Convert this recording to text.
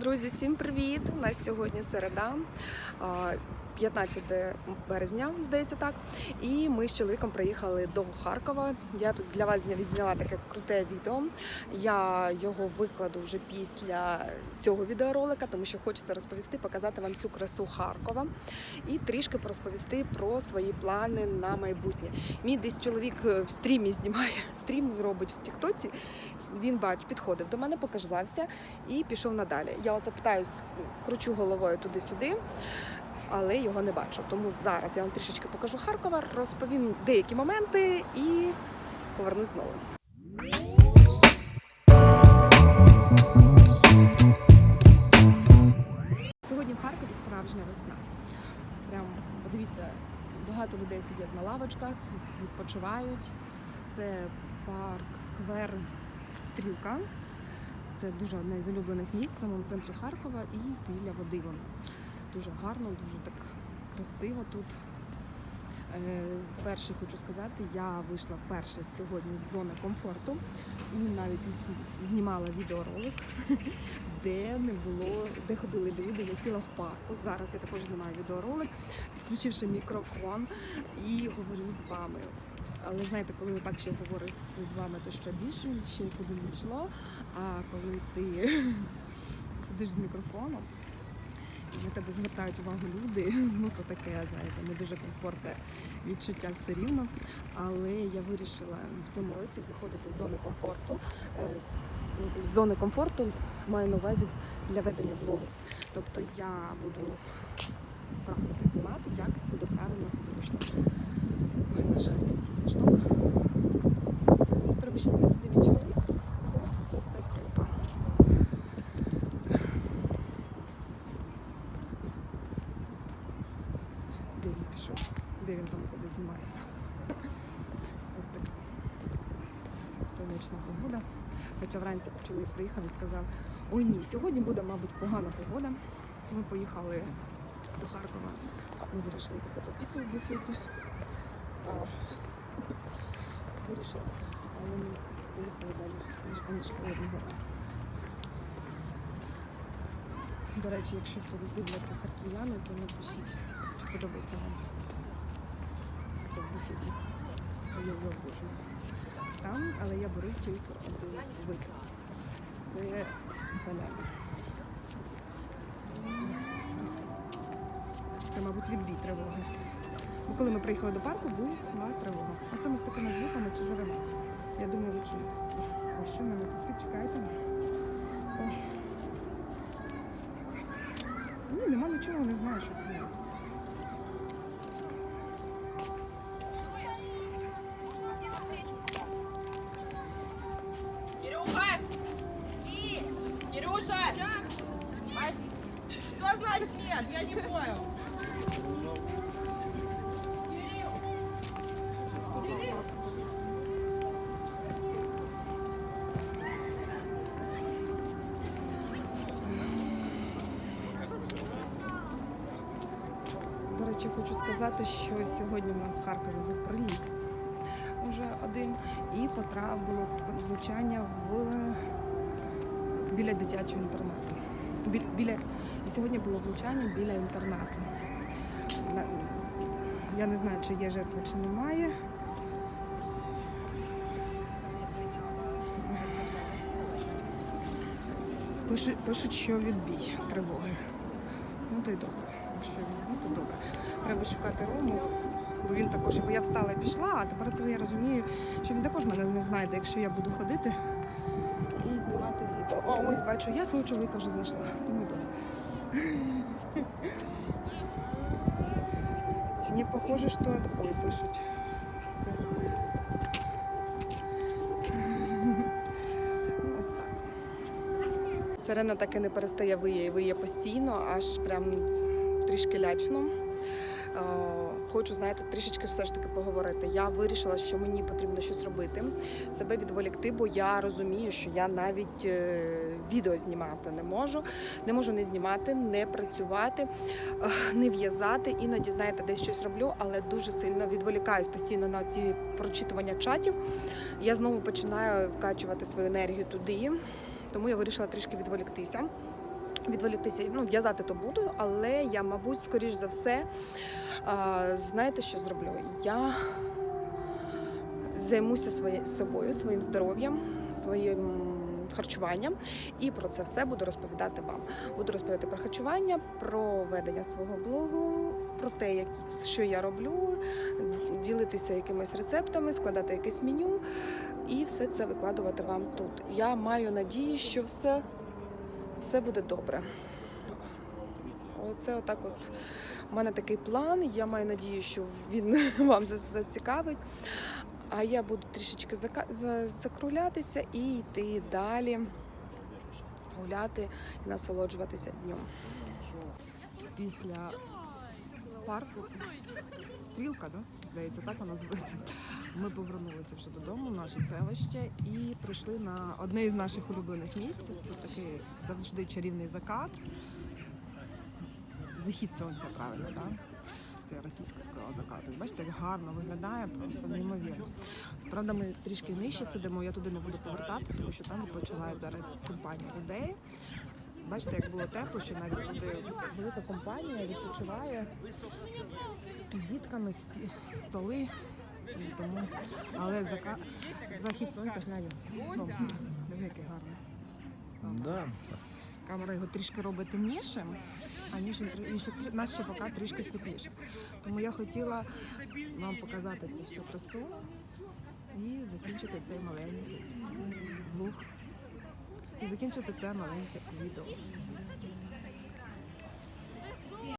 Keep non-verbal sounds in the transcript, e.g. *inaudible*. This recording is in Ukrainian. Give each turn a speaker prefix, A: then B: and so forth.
A: Друзі, всім привіт! У нас сьогодні середа, 15 березня, здається так. І ми з чоловіком приїхали до Харкова. Я тут для вас відзняла таке круте відео. Я його викладу вже після цього відеоролика, тому що хочеться розповісти, показати вам цю красу Харкова і трішки розповісти про свої плани на майбутнє. Мій десь чоловік в стрімі знімає *laughs* стрім робить в Тіктоці. Він бач, підходив до мене, показався і пішов надалі. Я оце питаюсь, кручу головою туди-сюди, але його не бачу. Тому зараз я вам трішечки покажу Харкова, розповім деякі моменти і повернусь знову. Сьогодні в Харкові справжня весна. Прям подивіться, багато людей сидять на лавочках, відпочивають. Це парк, сквер, стрілка. Це дуже одне з улюблених місць в самому центрі Харкова і біля води воно. Дуже гарно, дуже так красиво тут. Е, Перше хочу сказати, я вийшла вперше сьогодні з зони комфорту і навіть знімала відеоролик, *laughs* де не було, де ходили люди. Я сіла в парку. Зараз я також знімаю відеоролик, підключивши мікрофон і говорю з вами. Але знаєте, коли так ще говориш з вами, то ще більше ще нікуди не йшло. А коли ти *laughs* сидиш з мікрофоном, на тебе звертають увагу люди, *laughs* ну то таке, знаєте, не дуже комфортне відчуття все рівно. Але я вирішила в цьому році виходити з зони комфорту. Е, З зони комфорту маю на увазі для ведення блогу. Тобто я буду прагнути знімати, як буде правильно зручно. Наш харківський флашток. Треба ще знайти де мій чоловік. Це все круто. Де він пішов? Де він там ходить знімає? Ось так. Сонячна погода. Хоча вранці чоловік приїхав і сказав, ой ні, сьогодні буде, мабуть, погана погода. Ми поїхали до Харкова. Ми вирішили купити піцу в буфеті. Вирішили. Але ми поїхали далі, ніж аніж холодного. До речі, якщо хто дивляться харків'яни, то напишіть, чи подобається вам це в буфеті. Я його обожнюю. Там, але я беру тільки один вид. Це так. Це, мабуть, відбій тривоги. Бо коли ми приїхали до парку, була тривога. А це ми з такими звуками чи живемо. Я думаю, ви чуєте всі. А що мене тут підчекайте? Ой. Ні, нема нічого, не знаю, що це.
B: Кирюша! Что значит нет? Я не понял.
A: До речі, хочу сказати, що сьогодні в нас в Харкові був приліт уже один, і потра було влучання в біля дитячого інтернату. Бі- Біля і сьогодні було влучання біля інтернату. Я не знаю, чи є жертви, чи немає. Пишуть, пишуть, що відбій тривоги. Ну то й добре. Якщо відбій, то добре. Треба шукати Рому, бо він також, бо я встала і пішла, а тепер це я розумію, що він також мене не знайде, якщо я буду ходити ось бачу, я свого чоловіка вже знайшла. Думаю, добре. Не похоже, що ой, пишуть. Ось так. Сирена так і не перестає виє, виє постійно, аж прям трішки лячно. Хочу, знаєте, трішечки все ж таки поговорити. Я вирішила, що мені потрібно щось робити, себе відволікти, бо я розумію, що я навіть е, відео знімати не можу. Не можу не знімати, не працювати, не в'язати. Іноді, знаєте, десь щось роблю, але дуже сильно відволікаюсь постійно на ці прочитування чатів. Я знову починаю вкачувати свою енергію туди, тому я вирішила трішки відволіктися. Відволіктися. Ну, в'язати то буду, але я, мабуть, скоріш за все, знаєте, що зроблю? Я займуся своє, собою, своїм здоров'ям, своїм харчуванням і про це все буду розповідати вам. Буду розповідати про харчування, про ведення свого блогу, про те, що я роблю, ділитися якимись рецептами, складати якесь меню і все це викладувати вам тут. Я маю надію, що все, все буде добре. Оце отак от у мене такий план. Я маю надію, що він *laughs* вам зацікавить. А я буду трішечки закрулятися і йти далі, гуляти і насолоджуватися днем. Після парку стрілка, да? здається, так вона зветься. Ми повернулися вже додому, в наше селище, і прийшли на одне із наших улюблених місць. Тут такий завжди чарівний закат. Захід сонця, правильно, так? Це я російською сказала закату. Бачите, як гарно виглядає, просто неймовірно. Правда, ми трішки нижче сидимо, я туди не буду повертати, тому що там відпочивають зараз компанія людей. Бачите, як було тепло, що навіть туди велика компанія відпочиває з дітками, сті- столи. Тому, але зака... захід сонця глянь. Ну, диви, який гарний.
C: Да.
A: Камера його трішки робить темнішим, а ніж нас ще поки трішки світліше. Тому я хотіла вам показати цю всю красу і закінчити цей маленький влог. І закінчити це маленьке відео.